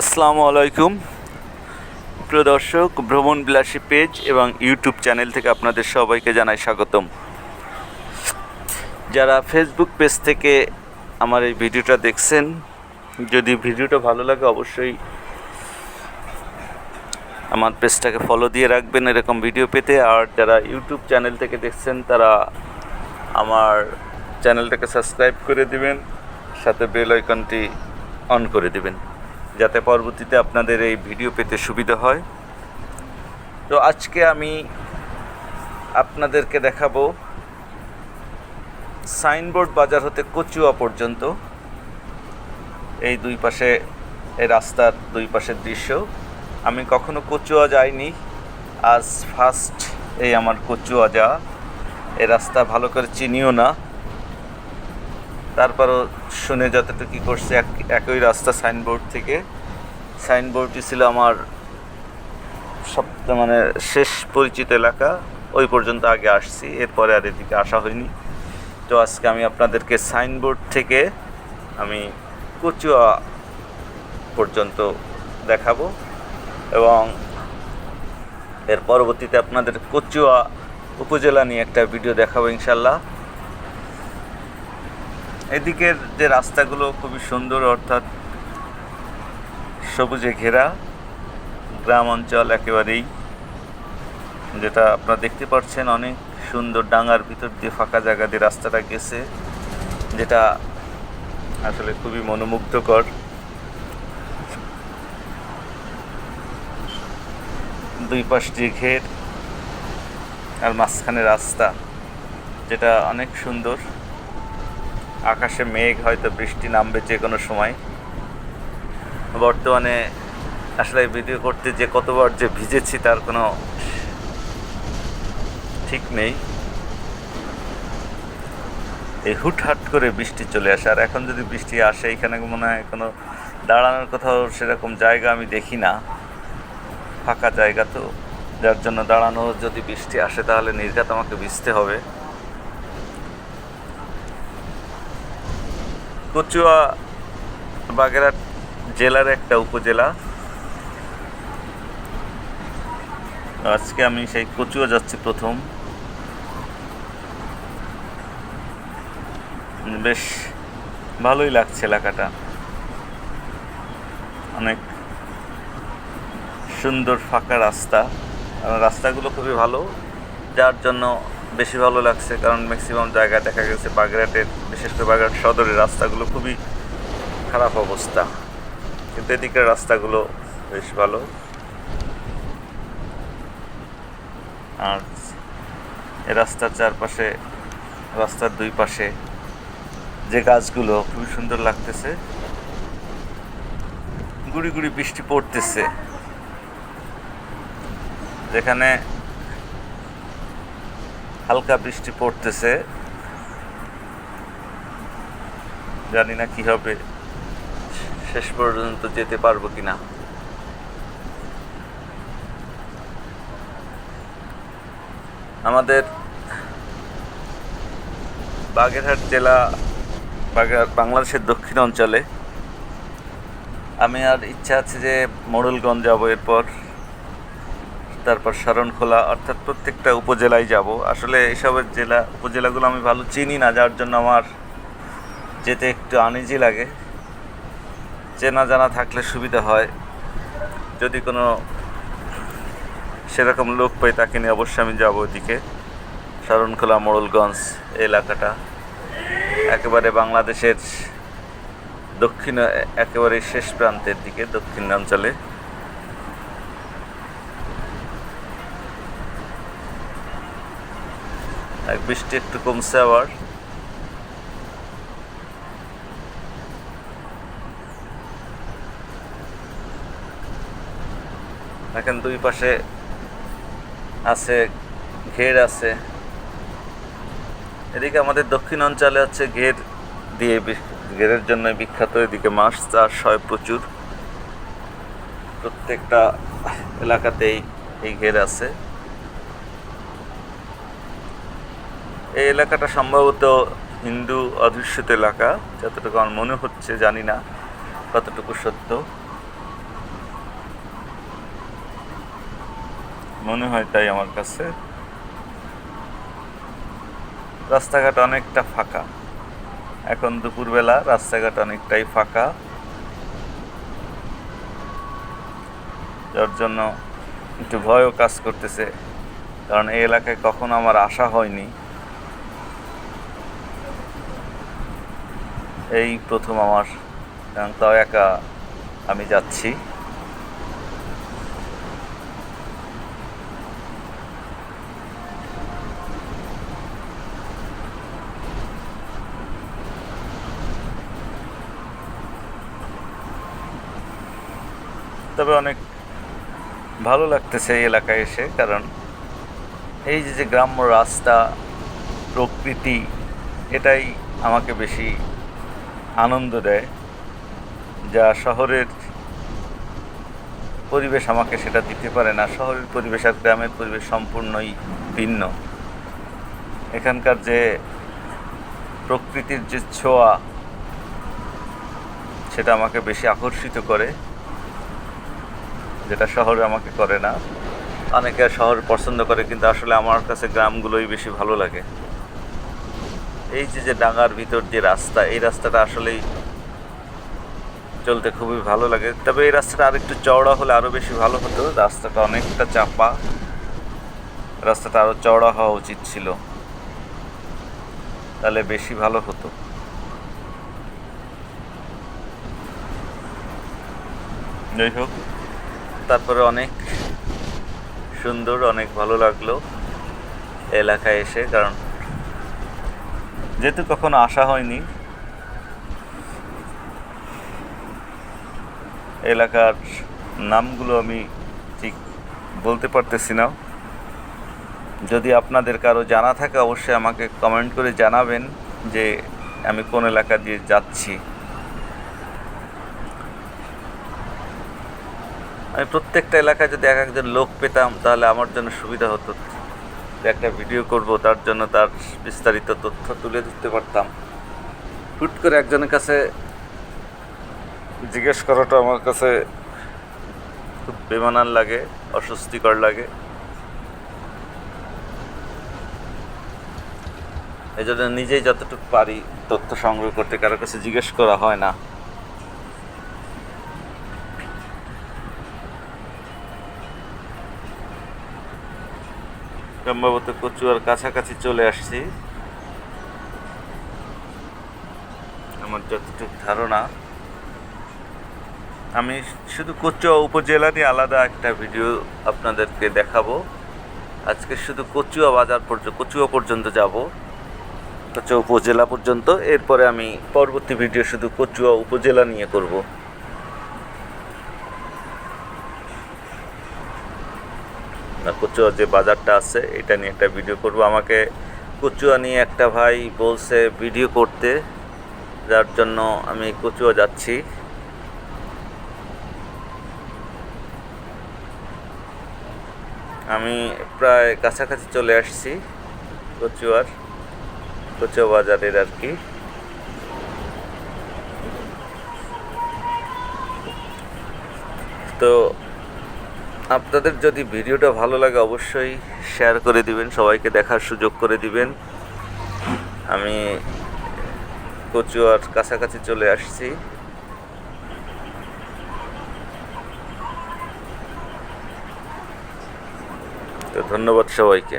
আসসালামু আলাইকুম। প্রিয় দর্শক, ভ্রমণ বিলাসী পেজ এবং ইউটিউব চ্যানেল থেকে আপনাদের সবাইকে জানাই স্বাগতম। যারা ফেসবুক পেজ থেকে আমার এই ভিডিওটা দেখছেন, যদি ভিডিওটা ভালো লাগে অবশ্যই আমার পেজটাকে ফলো দিয়ে রাখবেন এরকম ভিডিও পেতে। আর যারা ইউটিউব চ্যানেল থেকে দেখছেন, তারা আমার চ্যানেলটাকে সাবস্ক্রাইব করে দিবেন, সাথে বেল আইকনটি অন করে দিবেন। যাতে পরবর্তীতে আপনাদের এই ভিডিও পেতে সুবিধা হয়। তো আজকে আমি আপনাদেরকে দেখাবো সাইনবোর্ড বাজার হতে কচুয়া পর্যন্ত। এই দুই পাশে, এই রাস্তার দুই পাশের দৃশ্য। আমি কখনো কচুয়া যাইনি। আজ ফার্স্ট এই আমার কচুয়া যা। এ রাস্তা ভালো করে চিনিও না। তারপরও শুনে যতটুকু কী করছে, এক- একই রাস্তা সাইনবোর্ড থেকে। সাইনবোর্ডটি ছিল আমার সব মানে শেষ পরিচিত এলাকা। ওই পর্যন্ত আগে আসছি, এরপরে আর এদিকে আসা হয়নি। তো আজকে আমি আপনাদেরকে সাইনবোর্ড থেকে আমি কচুয়া পর্যন্ত দেখাবো এবং এর পরবর্তীতে আপনাদের কচুয়া উপজেলা নিয়ে একটা ভিডিও দেখাবো ইনশাল্লাহ এদিকের যে রাস্তাগুলো খুবই সুন্দর, অর্থাৎ সবুজে ঘেরা গ্রাম অঞ্চল একেবারেই, যেটা আপনারা দেখতে পাচ্ছেন অনেক সুন্দর ডাঙার ভিতর দিয়ে ফাঁকা জায়গা দিয়ে রাস্তাটা গেছে, যেটা আসলে খুবই মনোমুগ্ধকর। দুই পাশ দিয়ে ঘের আর মাঝখানে রাস্তা, যেটা অনেক সুন্দর। আকাশে মেঘ, হয়তো বৃষ্টি নামবে যে কোনো সময়। বর্তমানে আসলে ভিডিও করতে যে কতবার যে ভিজেছি তার কোনো ঠিক নেই। এই হুটহাট করে বৃষ্টি চলে আসে। আর এখন যদি বৃষ্টি আসে, এখানে মনে হয় কোনো দাঁড়ানোর কোথাও সেরকম জায়গা আমি দেখি না। ফাঁকা জায়গা তো। যার জন্য দাঁড়ানো, যদি বৃষ্টি আসে তাহলে নির্ঘাত আমাকে ভিজতে হবে। কচুয়া বাগেরহাট জেলার একটা উপজেলা। আজকে আমি সেই কচুয়া যাচ্ছি প্রথম। বেশ ভালোই লাগছে এলাকাটা। অনেক সুন্দর ফাঁকা রাস্তা। রাস্তাগুলো খুবই ভালো। যার জন্য বেশি ভালো লাগছে, কারণ ম্যাক্সিমাম জায়গা দেখা গেছে বাগেরহাটের, বিশেষ করে বাগেরহাট সদরের রাস্তাগুলো খুবই খারাপ অবস্থা। কিন্তু এদিকের রাস্তাগুলো বেশ ভালো। আর এ রাস্তার চারপাশে, রাস্তার দুই পাশে যে গাছগুলো খুবই সুন্দর লাগতেছে। গুড়ি গুড়ি বৃষ্টি পড়তেছে। যেখানে হালকা বৃষ্টি পড়তেছে। জানি না কি হবে। শেষ পর্যন্ত যেতে পারব কিনা। আমাদের বাগেরহাট জেলা বাংলাদেশের দক্ষিণ অঞ্চলে। আমি আর ইচ্ছা আছে যে মোড়লগঞ্জ যাব এরপর। তারপর শরণখোলা, অর্থাৎ প্রত্যেকটা উপজেলায় যাব। আসলে এইসবের জেলা, উপজেলাগুলো আমি ভালো চিনি না, যার জন্য আমার যেতে একটু আনিজি লাগে। চেনা জানা থাকলে সুবিধা হয়। যদি কোনো সেরকম লোক পাই, তাকে নিয়ে অবশ্যই আমি যাব ওদিকে। শরণখোলা, মোড়লগঞ্জ এলাকাটা। একেবারে বাংলাদেশের দক্ষিণ, একেবারে শেষ প্রান্তের দিকে দক্ষিণ অঞ্চলে এক বৃষ্টি একটু কমছে আবার। এখন দুই পাশে আছে, ঘের আছে। এদিকে আমাদের দক্ষিণ অঞ্চলে হচ্ছে ঘের দিয়ে ঘেরের জন্য বিখ্যাত এদিকে মাছ চাষ হয় প্রচুর। প্রত্যেকটা এলাকাতেই এই ঘের আছে। এই এলাকাটা সম্ভবত হিন্দু অধিষ্ঠিত এলাকা, যতটুকু আমার মনে হচ্ছে, জানি না কতটুকু সত্য। মনে হয় তাই আমার কাছে। রাস্তাঘাট অনেকটা ফাঁকা। এখন দুপুরবেলা রাস্তাঘাট অনেকটাই ফাঁকা। যার জন্য একটু ভয়ও কাজ করতেছে। কারণ এই এলাকায় কখনো আমার আশা হয়নি। এই প্রথম আমার তাও একা আমি যাচ্ছি। তবে অনেক ভালো লাগতেছে এই এলাকায় এসে, কারণ এই যে যে গ্রাম্য রাস্তা, প্রকৃতি, এটাই আমাকে বেশি আনন্দ দেয়, যা শহরের পরিবেশ আমাকে সেটা দিতে পারে না। শহরের পরিবেশ আর গ্রামের পরিবেশ সম্পূর্ণই ভিন্ন। এখানকার যে প্রকৃতির যে ছোঁয়া, সেটা আমাকে বেশি আকর্ষিত করে, যেটা শহরে আমাকে করে না। অনেকে শহর পছন্দ করে, কিন্তু আসলে আমার কাছে গ্রামগুলোই বেশি ভালো লাগে। এই যে যে ডাঙার ভিতর যে রাস্তা, এই রাস্তাটা আসলেই চলতে খুবই ভালো লাগে। তবে এই রাস্তাটা আরেকটু চওড়া হলে আরও বেশি ভালো হতো। রাস্তাটা অনেকটা চাপা। রাস্তাটা আরও চওড়া হওয়া উচিত ছিল। তাহলে বেশি ভালো হতো। যাই হোক, তারপরে অনেক সুন্দর, অনেক ভালো লাগল এলাকায় এসে। কারণ যেহেতু কখনো আসা হয়নি, এলাকার নামগুলো আমি ঠিক বলতে পারতেছি না। যদি আপনাদের কারও জানা থাকে, অবশ্যই আমাকে কমেন্ট করে জানাবেন যে আমি কোন এলাকা দিয়ে যাচ্ছি। আমি প্রত্যেকটা এলাকায় যদি এক একজন লোক পেতাম, তাহলে আমার জন্য সুবিধা হতো। একটা ভিডিও করব, তার জন্য তার বিস্তারিত তথ্য তুলে ধরতে পারতাম। হুট করে একজনের কাছে জিজ্ঞেস করাটা আমার কাছে খুব বেমানান লাগে, অস্বস্তিকর লাগে। এই জন্য নিজেই যতটুকু পারি তথ্য সংগ্রহ করতে কারও কাছে জিজ্ঞেস করা হয় না। সম্ভবত কচুয়ার কাছাকাছি চলে আসছি। আমার যতটুকু ধারণা, আমি শুধু কচুয়া উপজেলা নিয়ে আলাদা একটা ভিডিও আপনাদেরকে দেখাবো। আজকে শুধু কচুয়া বাজার পর্যন্ত কচুয়া পর্যন্ত যাব। কচুয়া উপজেলা পর্যন্ত। এরপরে আমি পরবর্তী ভিডিও শুধু কচুয়া উপজেলা নিয়ে করব। কচুয়া যে বাজারটা আছে, এটা নিয়ে একটা ভিডিও করব। আমাকে কচুয়া নিয়ে একটা ভাই বলছে ভিডিও করতে, যার জন্য আমি কচুয়া যাচ্ছি। আমি প্রায় কাছাকাছি চলে আসছি কচুয়ার, কচুয়া বাজারের আর কি। তো আপনাদের যদি ভিডিওটা ভালো লাগে অবশ্যই শেয়ার করে দিবেন, সবাইকে দেখার সুযোগ করে দিবেন। আমি কচুয়ার কাছাকাছি চলে আসছি। তো ধন্যবাদ সবাইকে।